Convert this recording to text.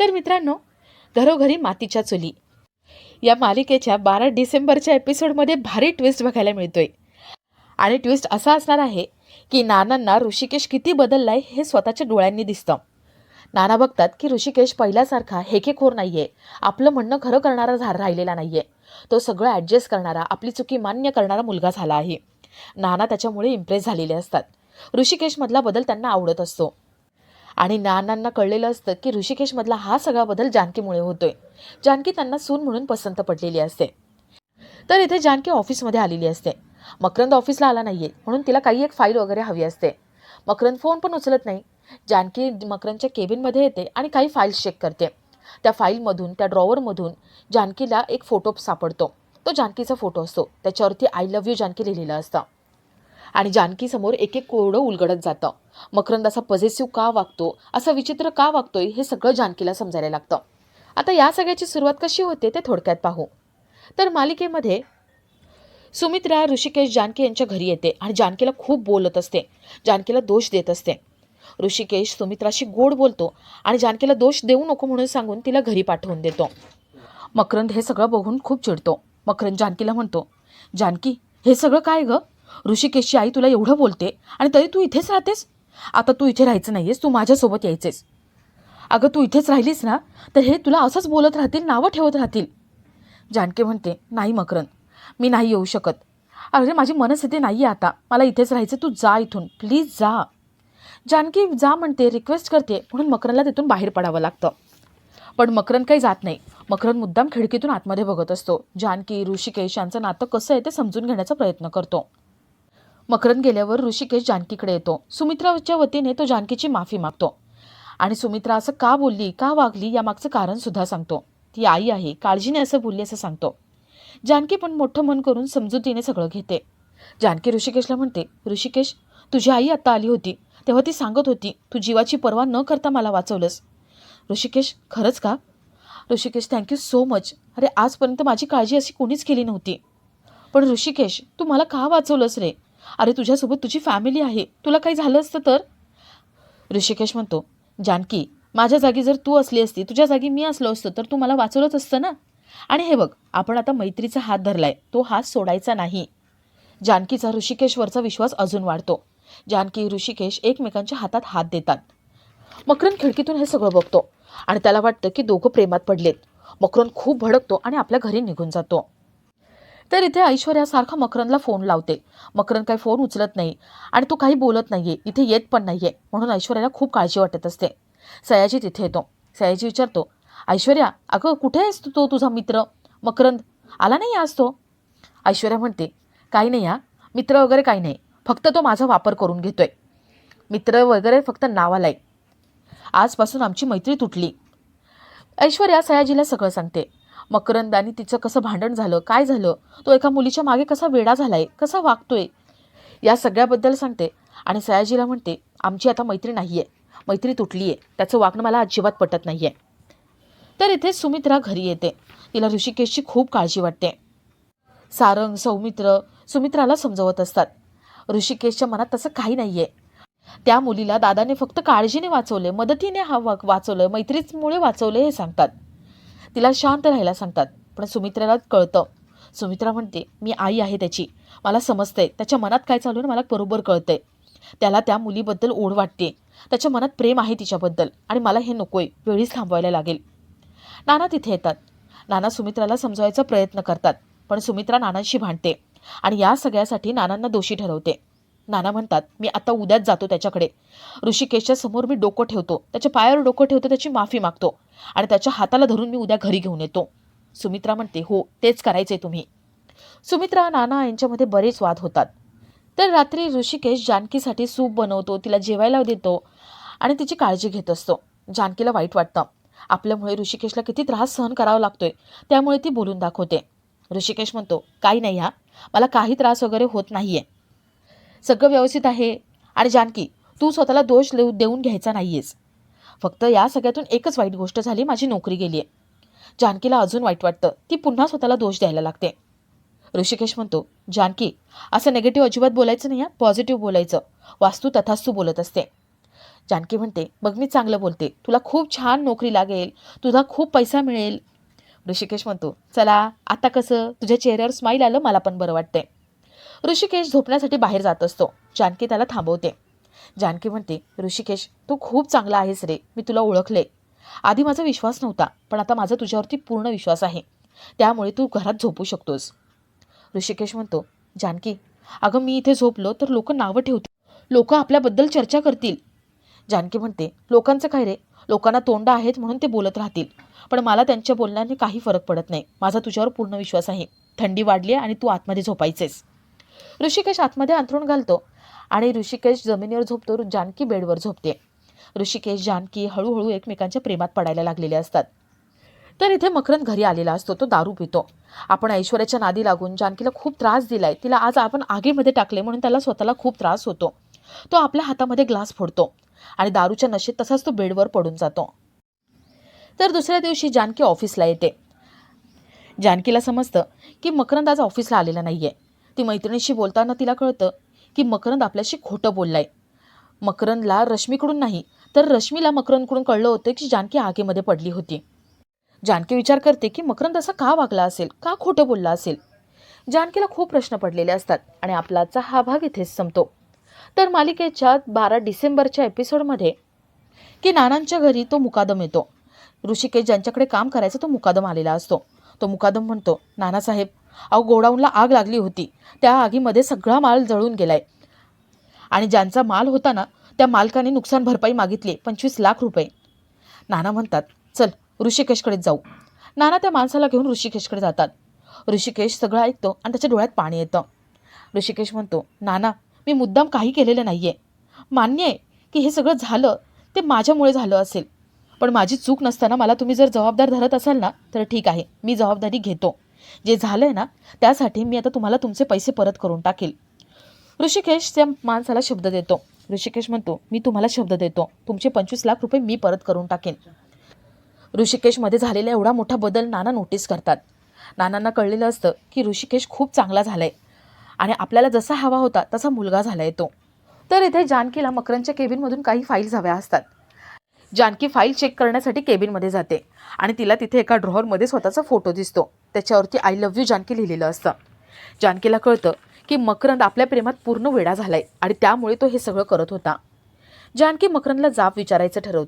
तर मित्रांनो घरोघरी मातीच्या चुली. या मालिकेच्या बारा डिसेंबरच्या एपिसोडमध्ये भारी ट्विस्ट बघायला मिळतोय. आणि ट्विस्ट असा असणार आहे की नानांना ऋषिकेश किती बदललाय हे स्वतःच्या डोळ्यांनी दिसतं. नाना बघतात की ऋषिकेश पहिल्यासारखा हेकेखोर नाहीये. आपलं म्हणणं खरं करणारा झा राहिलेला नाहीये. तो सगळं ॲडजस्ट करणारा आपली चुकी मान्य करणारा मुलगा झाला आहे. नाना त्याच्यामुळे इम्प्रेस झालेले असतात. ऋषिकेशमधला बदल त्यांना आवडत असतो. आणि नानांना कळलेलं असतं की ऋषिकेशमधला हा सगळा बदल जानकीमुळे होतोय. जानकी त्यांना सून म्हणून पसंत पडलेली असते. तर इथे जानकी ऑफिसमध्ये आलेली असते. मकरंद ऑफिसला आला नाहीये म्हणून तिला काही एक फाईल वगैरे हवी असते. मकरंद फोन पण उचलत नाही. जानकी मकरंदच्या केबिनमध्ये येते आणि काही फाईल्स चेक करते. त्या फाईलमधून त्या ड्रॉवरमधून जानकीला एक फोटो सापडतो. तो जानकीचा फोटो असतो. त्याच्यावरती आय लव्ह यू जानकी लिहिलेलं असतं. आणि जानकीसमोर एक एक कोरडं उलगडत जातं. मकरंद असा पॉझिटिव्ह का वागतो? असं विचित्र का वागतोय? हे सगळं जानकीला समजायला लागतं. आता या सगळ्याची सुरुवात कशी होते ते थोडक्यात पाहू. तर मालिकेमध्ये सुमित्रा ऋषिकेश जानकी यांच्या घरी येते आणि जानकीला खूप बोलत असते. जानकीला दोष देत असते. ऋषिकेश सुमित्राशी गोड बोलतो आणि जानकीला दोष देऊ नको म्हणून सांगून तिला घरी पाठवून देतो. मकरंद हे सगळं बघून खूप चिडतो. मकरंद जानकीला म्हणतो जानकी हे सगळं काय गं? ऋषिकेशची आई तुला एवढं बोलते आणि तरी तू इथेच राहतेस? आता तू इथे राहायचं नाही आहेस तू माझ्यासोबत यायचेस. अगं तू इथेच राहिलीस ना तर हे तुला असंच बोलत राहतील नावं ठेवत राहतील. जानकी म्हणते नाही मकरंद मी नाही येऊ शकत. अरे माझी मनस्थिती नाही आहे आता मला इथेच राहायचं तू जा इथून प्लीज जा. जानकी जा म्हणते रिक्वेस्ट करते म्हणून मकरनला तिथून बाहेर पडावं लागतं. पण मकरन काही जात नाही. मकरन मुद्दाम खिडकीतून आतमध्ये बघत असतो. जानकी ऋषिकेश यांचं नातं कसं आहे ते समजून घेण्याचा प्रयत्न करतो. मकरंद गेल्यावर ऋषिकेश जानकीकडे येतो. सुमित्राच्या वतीने तो जानकीची माफी मागतो. आणि सुमित्रा असं का बोलली का वागली यामागचं कारण सुद्धा सांगतो. ती आई आहे काळजीने असं बोलली असं सांगतो. जानकी पण मोठं मन करून समजुतीने सगळं घेते. जानकी ऋषिकेशला म्हणते ऋषिकेश तुझी आई आत्ता आली होती. तेव्हा ती सांगत होती तू जीवाची पर्वा न करता मला वाचवलंस. ऋषिकेश खरंच का? ऋषिकेश थँक्यू सो मच अरे आजपर्यंत माझी काळजी अशी कोणीच केली नव्हती. पण ऋषिकेश तू मला का वाचवलंस रे? अरे तुझ्यासोबत तुझी फॅमिली आहे. तुला काही झालं असतं तर? ऋषिकेश म्हणतो जानकी माझ्या जागी जर तू असली असती तुझ्या जागी मी असलो असतो तर तू मला वाचवलंच असतं ना? आणि हे बघ आपण आता मैत्रीचा हात धरलाय. तो हात सोडायचा नाही. जानकीचा ऋषिकेशवरचा विश्वास अजून वाढतो. जानकी ऋषिकेश एकमेकांच्या हातात हात देतात. मकरन खिडकीतून हे सगळं बघतो. आणि त्याला वाटतं की दोघं प्रेमात पडलेत. मकरन खूप भडकतो आणि आपल्या घरी निघून जातो. तर इथे ऐश्वर्यासारखा मकरंदला मकरनला फोन लावते. मकरन काही फोन उचलत नाही आणि तो काही बोलत नाहीये. इथे येत पण नाहीये. म्हणून ऐश्वर्याला खूप काळजी वाटत असते. सयाजी तिथे येतो. सयाजी विचारतो ऐश्वर्या अगं कुठे आहेस तू? तो तुझा मित्र. मकरंद आला नाही आज तो? ऐश्वर्या म्हणते काही नाही हा. मित्र वगैरे काही नाही. फक्त तो माझा वापर करून घेतोय. मित्र वगैरे फक्त नावाला आहे आजपासून आमची मैत्री तुटली. ऐश्वर्या सयाजीला सगळं सांगते. मकरंद आणि तिचं कसं भांडण झालं काय झालं? तो एका मुलीच्या मागे कसा वेडा झालाय कसा वागतोय? या सगळ्याबद्दल सांगते आणि सयाजीला म्हणते आमची आता मैत्री नाही आहे मैत्री तुटली आहे त्याचं वागणं मला अजिबात पटत नाही आहे तर इथे सुमित्रा घरी येते. तिला ऋषिकेशची खूप काळजी वाटते. सारंग सौमित्र सुमित्राला समजवत असतात. ऋषिकेशच्या मनात तसं काही नाही आहे त्या मुलीला दादाने फक्त काळजीने वाचवले मदतीने हा वाचवलं मैत्रीचमुळे वाचवले हे सांगतात. तिला शांत राहायला सांगतात. पण सुमित्राला कळतं. सुमित्रा म्हणते मी आई आहे त्याची. मला समजतंय. त्याच्या मनात काय चालू आहे मला बरोबर कळतंय. त्याला त्या मुलीबद्दल ओढ वाटते. त्याच्या मनात प्रेम आहे तिच्याबद्दल आणि मला हे नकोय. वेळीच थांबवायला लागेल. नाना तिथे येतात. नाना सुमित्राला समजवायचा प्रयत्न करतात. पण सुमित्रा नानांशी भांडते आणि या सगळ्यासाठी नानांना दोषी ठरवते. नाना म्हणतात मी आता उद्याच जातो त्याच्याकडे. ऋषिकेशच्या समोर मी डोकं ठेवतो. त्याच्या पायावर डोकं ठेवतो त्याची माफी मागतो आणि त्याच्या हाताला धरून मी उद्या घरी घेऊन येतो. सुमित्रा म्हणते हो तेच करायचे तुम्ही. सुमित्रा नाना यांच्यामध्ये बरेच वाद होतात. तर रात्री ऋषिकेश जानकीसाठी सूप बनवतो तिला जेवायला देतो आणि तिची काळजी घेत असतो. जानकीला वाईट वाटतं. आपल्यामुळे ऋषिकेशला किती त्रास सहन करावा लागतोय त्यामुळे ती बोलून दाखवते. ऋषिकेश म्हणतो काही नाही हा मला काही त्रास वगैरे होत नाहीये. सगळं व्यवस्थित आहे. आणि जानकी तू स्वतःला दोष देऊ देऊन घ्यायचा नाही आहेस फक्त या सगळ्यातून एकच वाईट गोष्ट झाली माझी नोकरी गेली आहे जानकीला अजून वाईट वाटतं. ती पुन्हा स्वतःला दोष द्यायला लागते. ऋषिकेश म्हणतो जानकी असं नेगेटिव्ह अजिबात बोलायचं नाही हा पॉझिटिव्ह बोलायचं. वास्तू तथास्तू बोलत असते. जानकी म्हणते मग मी चांगलं बोलते. तुला खूप छान नोकरी लागेल. तुझा खूप पैसा मिळेल. ऋषिकेश म्हणतो चला आता कसं? तुझ्या चेहऱ्यावर स्माईल आलं मला पण बरं वाटतंय. ऋषिकेश झोपण्यासाठी बाहेर जात असतो. जानकी त्याला थांबवते. जानकी म्हणते ऋषिकेश तू खूप चांगला आहेस रे. मी तुला ओळखले. आधी माझा विश्वास नव्हता पण आता माझा तुझ्यावरती पूर्ण विश्वास आहे. त्यामुळे तू घरात झोपू शकतोस. ऋषिकेश म्हणतो जानकी अगं मी इथे झोपलो तर लोक नावं ठेवतील. लोक आपल्याबद्दल चर्चा करतील. जानकी म्हणते लोकांचं काय रे? लोकांना तोंड आहेत म्हणून ते बोलत राहतील. पण मला त्यांच्या बोलण्याने काही फरक पडत नाही. माझा तुझ्यावर पूर्ण विश्वास आहे. थंडी वाढली आहे आणि तू आतमध्ये झोपायचेस. ऋषिकेश आतमध्ये अंथरूण घालतो आणि ऋषिकेश जमिनीवर झोपतो जानकी बेडवर झोपते. ऋषिकेश जानकी हळूहळू एकमेकांच्या प्रेमात पडायला लागलेले असतात. तर इथे मकरंद घरी आलेला असतो तो दारू पितो. आपण ऐश्वर्याच्या नादी लागून जानकीला खूप त्रास दिलाय. तिला आज आपण आगीमध्ये टाकले म्हणून त्याला स्वतःला खूप त्रास होतो. तो आपल्या हातामध्ये ग्लास फोडतो आणि दारूच्या नशेत तसाच तो बेडवर पडून जातो. तर दुसऱ्या दिवशी जानकी ऑफिसला येते. जानकीला समजतं की मकरंद आज ऑफिसला आलेला नाहीये. ती मैत्रिणीशी बोलताना तिला कळतं की मकरंद आपल्याशी खोटं बोललाय. मकरंदला रश्मीकडून नाही तर रश्मीला मकरंदकडून कळलं होतं की जानकी आगीमध्ये पडली होती. जानकी विचार करते की मकरंद असा का वागला असेल का खोटं बोलला असेल? जानकीला खूप प्रश्न पडलेले असतात आणि आपलाचा हा भाग इथेच संपतो. तर मालिकेच्या बारा डिसेंबरच्या एपिसोडमध्ये की नानांच्या घरी तो मुकादम येतो. ऋषिकेश ज्यांच्याकडे काम करायचा तो मुकादम आलेला असतो. तो मुकादम म्हणतो नानासाहेब अहो गोडाऊनला आग लागली होती. त्या आगीमध्ये सगळा माल जळून गेलाय. आणि ज्यांचा माल होता ना त्या मालकाने नुकसान भरपाई मागितली पंचवीस लाख रुपये. नाना म्हणतात चल ऋषिकेशकडे जाऊ. नाना त्या माणसाला घेऊन ऋषिकेशकडे जातात. ऋषिकेश सगळं ऐकतो आणि त्याच्या डोळ्यात पाणी येतं. ऋषिकेश म्हणतो नाना मी मुद्दाम काही केलेलं नाही आहे मान्य आहे की हे सगळं झालं ते माझ्यामुळे झालं असेल. पण माझी चूक नसताना मला तुम्ही जर जबाबदार धरत असाल ना तर ठीक आहे मी जबाबदारी घेतो. जे झालं आहे ना त्यासाठी मी आता तुम्हाला तुमचे पैसे परत करून टाकेल. ऋषिकेश त्या माणसाला शब्द देतो. ऋषिकेश म्हणतो मी तुम्हाला शब्द देतो. तुमचे पंचवीस लाख रुपये मी परत करून टाकेन ऋषिकेशमध्ये झालेला एवढा मोठा बदल नाना नोटीस करतात. नानांना कळलेलं असतं की ऋषिकेश खूप चांगला झालाय. आणि आपल्याला जसा हवा होता तसा मुलगा झालाय तो. तर इथे जानकीला मकरांच्या केबिनमधून काही फाईल्स हव्या असतात. जानकी फाईल चेक करण्यासाठी केबिनमध्ये जाते. आणि तिला तिथे एका ड्रॉवरमध्ये स्वतःचा फोटो दिसतो. त्याच्यावरती आय लव्ह यू जानकी लिहिलेलं असतं. जानकीला कळतं की मकरंद आपल्या प्रेमात पूर्ण वेडा झालाय आणि त्यामुळे तो हे सगळं करत होता. जानकी मकरंदला जाब विचारायचं ठरवते.